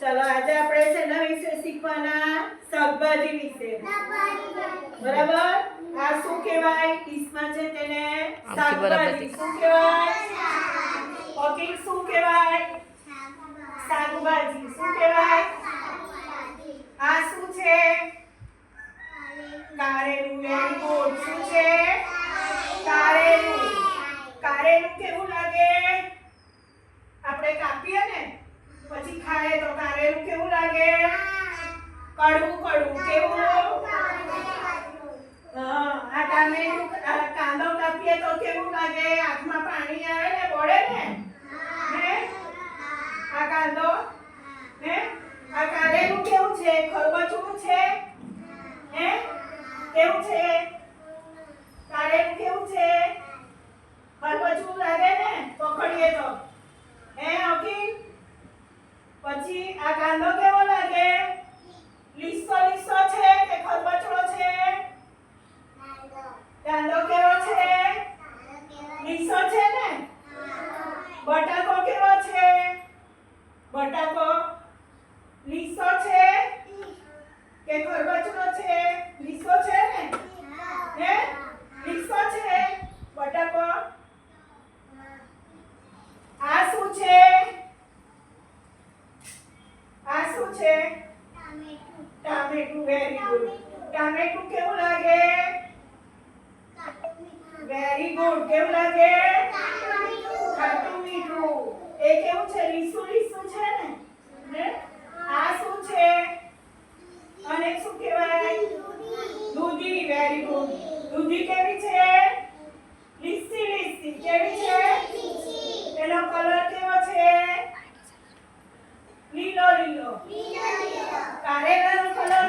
ચલો આજે આપણે શેના વિશે શીખવાના શાકભાજી વિશે. બરાબર? આ શું કહેવાય? ડીશમાં છે તેને શાકભાજી. શું કહેવાય? ઓકે શું કહેવાય? શાકભાજી. શું કહેવાય? આ શું છે? કારેલું. વેરી ગુડ શું છે કારેલું કારેલું કેવું લાગે આપણે કાપીએ ને પછી ખાઈએ તો કારેલું કેવું લાગે? કડવું કડવું કેવું? આ ટામેટું કાંદો કાપીએ તો કેવું લાગે? હાથમાં પાણી આવે ને, બોળે ને? હે? આ કાંદો? હે? આ કારેલું કેવું છે? ખરબચડું છે? હે? કેવું છે કારેલું કેવું છે ખરબચડું લાગે ને પકડીએ તો હે ઓકી પછી આ કાંદો કેવો લાગે? લીસો લીસો છે કે ખરબચડો છે? કાંદો કેવો છે? લીસો છે ને? બટાકો કેવો છે? બટાકો લીસો છે કે ખરબચડો છે? લીસો છે ને હે લીસો છે બટાકો આ શું છે આ શું છે ટામેટું વેરી ગુડ ટામેટું કેવું લાગે? વેરી ગુડ કેવું લાગે? ખાટું મીઠું. એ કેવું છે? લીસું લીસું છે ને? આ શું છે? અને શું કહેવાય? દૂધી. વેરી ગુડ દૂધી કેવી છે? લીસી લીસી. કેવી છે? એનો કલર કેવો છે? લીલો લીલો. કારેલાનો કલર